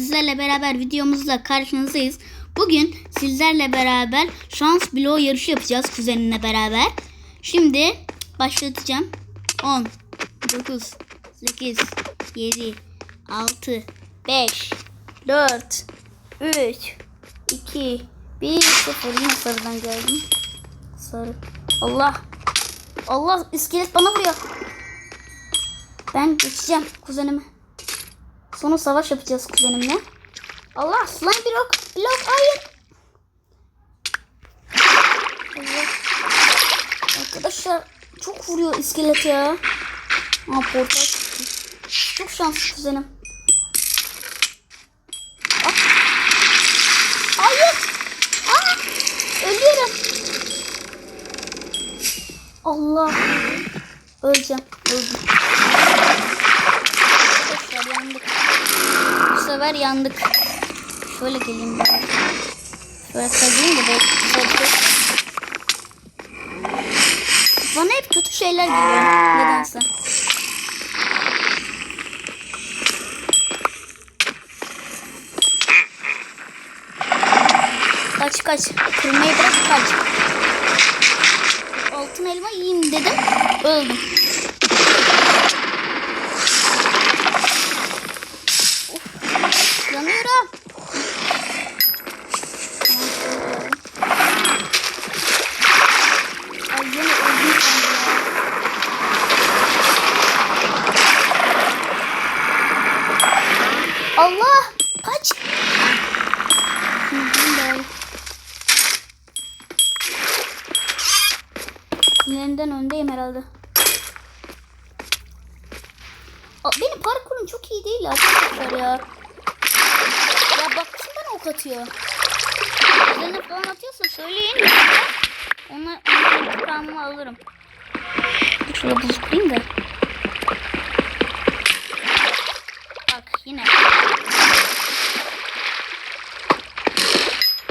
Sizlerle beraber videomuzla karşınızdayız. Bugün sizlerle beraber şans bloğu yarışı yapacağız kuzenimle beraber. Şimdi başlatacağım. 10, 9, 8, 7, 6, 5, 4, 3, 2, 1, 0. Yine sarıdan geldim. Sarı. Allah. Allah iskelet bana vuruyor. Ben geçeceğim kuzenime. Sonra savaş yapacağız kuzenimle. Allah slime blok. Blok hayır. Allah. Arkadaşlar çok vuruyor iskelet ya. Aa portal çıktı. Çok şanslı kuzenim. Ah. Hayır. Aa, ölüyorum. Allah. Öleceğim. Öldüm. Arkadaşlar yandık. Sefer yandık. Şöyle geleyim ben. Şöyle kazayım da belki. Bana hep kötü şeyler geliyor. Nedense. Kaç kaç. Kırmayı bırak kaç. Altın elma yiyeyim dedim. Öldüm. Of, yanıyorum. Ay yine öldüm sandım ya. Allah! Kaç! Öldüm ben. Sinirinden öndeyim herhalde. Benim parkurum çok iyi değil arkadaşlar ya. Ya bak kim bana ok atıyor? Üzerine falan atıyorsa söyleyin. Ondan intikamımı alırım. Şöyle buz koyayım da. Bak yine.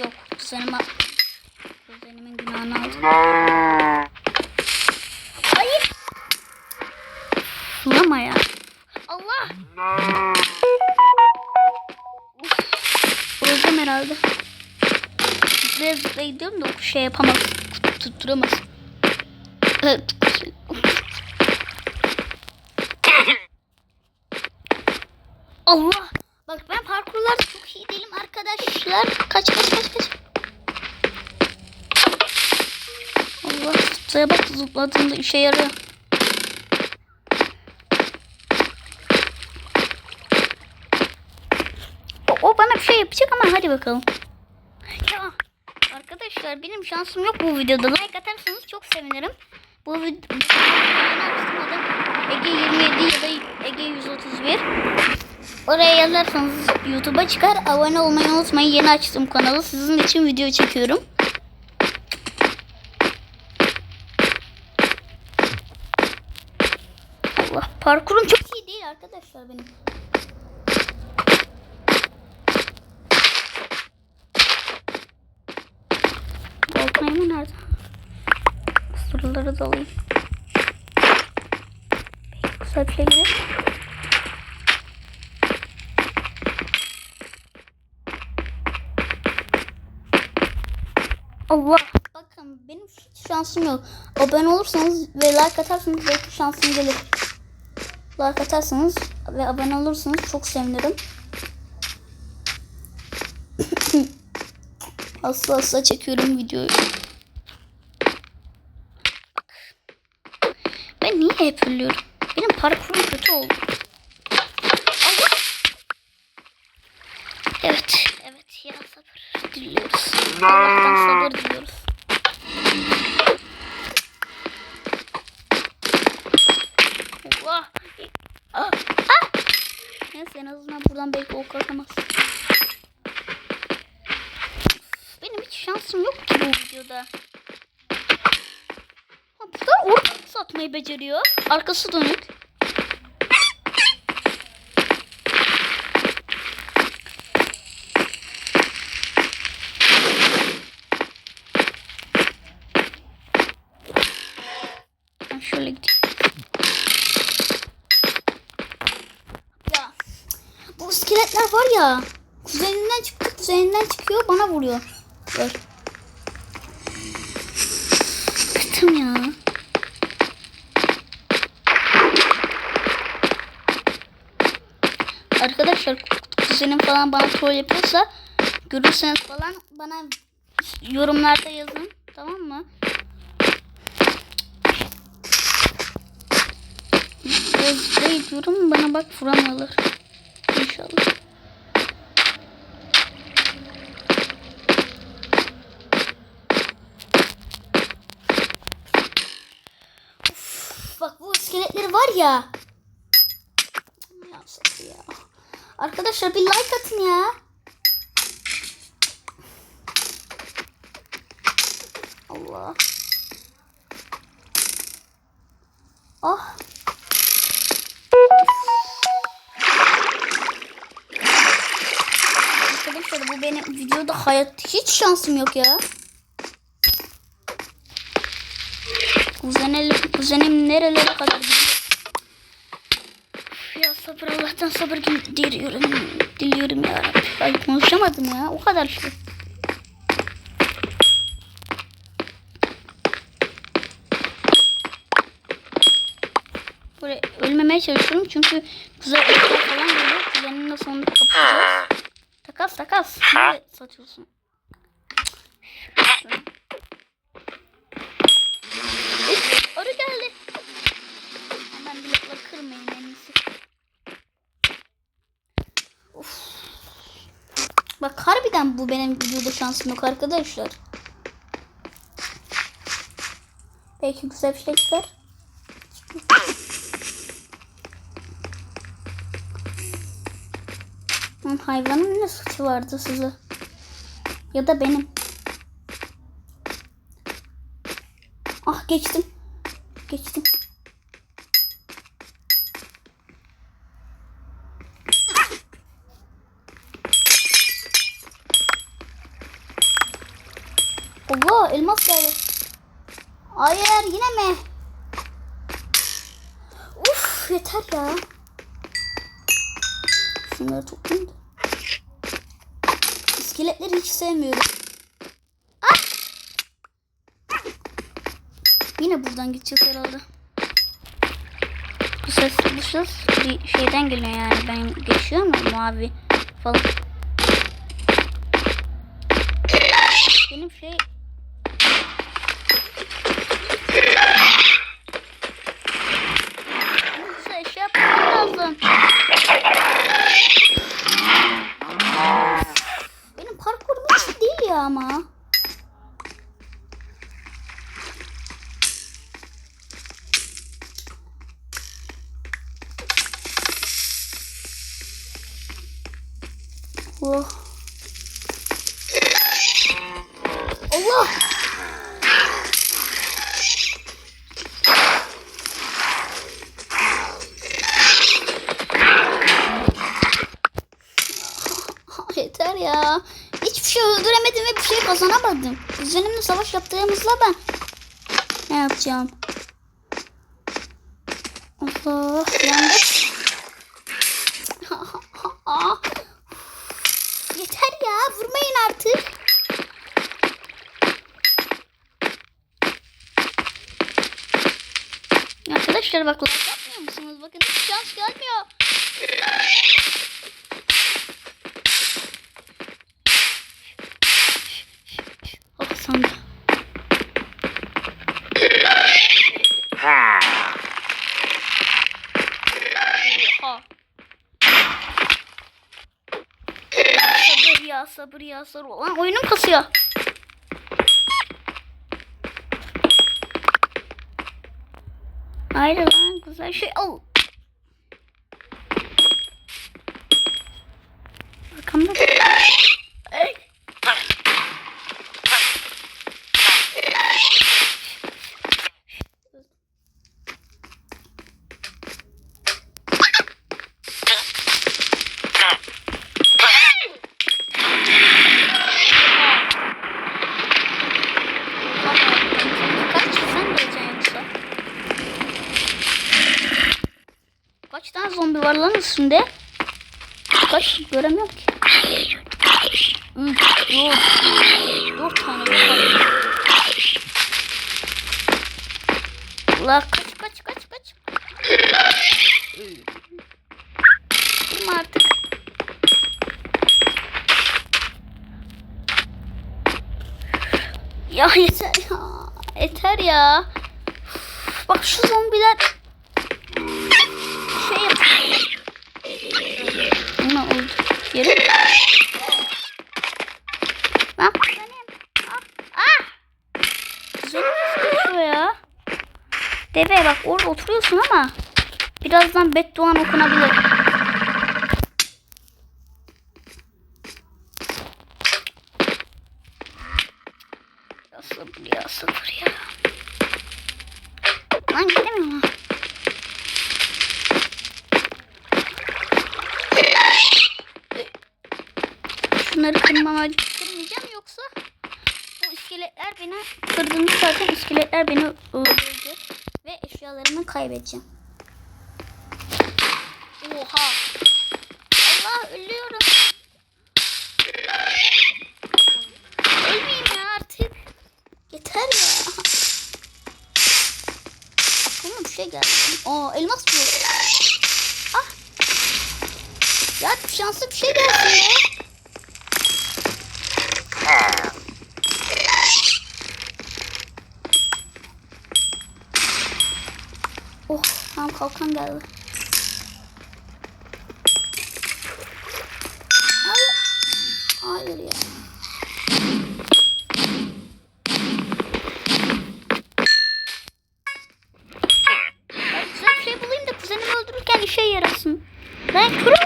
Yok kuzenime... Kuzenimin günahını aldım. Herhalde. Zıplaya zıplaya gidiyorum da şey yapamaz. Tutturamaz. Allah. Bak ben parkurlarda çok iyi değilim arkadaşlar. Kaç kaç kaç kaç. Allah zıplaya bak zıpladığında işe yarıyor. O, bana bir şey yapacak ama hadi bakalım. Arkadaşlar benim şansım yok bu videoda. Like atarsanız çok sevinirim. Bu adım Ege 27 ya da Ege 131. Oraya yazarsanız YouTube'a çıkar. Abone olmayı unutmayın. Yeni açtım kanalı. Sizin için video çekiyorum. Allah parkurum çok iyi değil arkadaşlar benim. Baltayımı nerede? Soruları da alayım. Şey gidelim. Allah. Bakın benim hiç şansım yok. Abone olursanız ve like atarsanız belki şansım gelir. Like atarsanız ve abone olursanız çok sevinirim. Asla asla çekiyorum videoyu. Ben niye hep ölüyorum? Benim parkurum kötü oldu. Evet, evet ya sabır diliyoruz. Allah'tan sabır diliyoruz. Videoda. Ha, bu da orta satmayı beceriyor. Arkası dönük. Şöyle. Ya bu iskelet iskeletler var ya. Kuzeninden çıktı kuzeninden çıkıyor bana vuruyor. Gör. Bıktım ya. Arkadaşlar kuzenim falan bana troll yapıyorsa görürseniz falan bana yorumlarda yazın. Tamam mı? Biraz diyorum bana bak vuramıyorlar. İnşallah. Uf, bak bu iskeletleri var ya. Arkadaşlar bir like atın ya. Allah. Ah. Arkadaşlar bu benim videoda hayat hiç şansım yok ya. Kuzenim, kuzenim nerelere kadar gidiyor. Ya sabır Allah'tan sabır diliyorum, diliyorum ya Rabbi. Ay konuşamadım ya o kadar şey. Böyle ölmemeye çalışıyorum çünkü etler falan geliyor. Kuzenimle sonunda kapışacağız. Takas takas. Ne satıyorsun? Üf, Arı geldi. Hemen blokları kırmayın en iyisi. Of. Bak harbiden bu benim videoda şansım yok arkadaşlar. Belki güzel bir şey çıkar. Lan hayvanın ne suçu vardı size? Ya da benim. Ah geçtim. Geçtim. Allah elmas geldi. Hayır yine mi? Uf yeter ya. Şunları toplayayım da. İskeletleri hiç sevmiyorum. Yine buradan gideceğiz herhalde. Bu ses, bu ses bir şeyden geliyor yani. Ben geçiyor mu mavi falan. Benim şey Oh. Allah! Yeter ya. Hiçbir şey öldüremedim ve bir şey kazanamadım. Kuzenimle savaş yaptığımızda ben ne yapacağım? Allah yandık. Yeter ya vurmayın artık. Arkadaşlar bak like yapmıyor musunuz? Bakın hiç şans gelmiyor. Hop sandı. Sabır ya sabır ya sabır. Lan oyunum kasıyor. Hayır lan güzel şey. Al. Arkamda. Ay. Kaç sen geleceksin yoksa? Kaç göremiyorum ki. Hı, Dört. Dört tane. var. La kaç kaç kaç kaç. Durma artık. Ya yeter ya. Yeter ya. Bak şu zombiler Yere. Lan. Ah. Zombi sıkışıyor ya. Deve bak orada oturuyorsun ama birazdan bedduan okunabilir. Ya sabır ya sabır ya. Lan gidemiyorum ha. Şunları kırmama kırmayacağım yoksa bu iskeletler beni kırdığında zaten iskeletler beni öldürecek ve eşyalarımı kaybedeceğim. Oha. Allah ölüyorum. Ölmeyeyim ya artık. Yeter ya. Aklıma bir şey geldi. Aa elmas bu. Ah. Ya şanslı bir şey gelsin ya. Oh tamam kalkan geldi. Hayır. Hayır ya. Güzel bir şey bulayım da kuzenimi öldürürken işe yarasın. Ben kör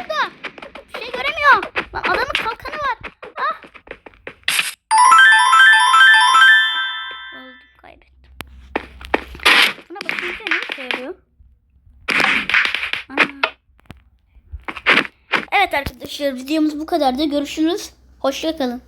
arkadaşlar videomuz bu kadar da görüşürüz. Hoşçakalın.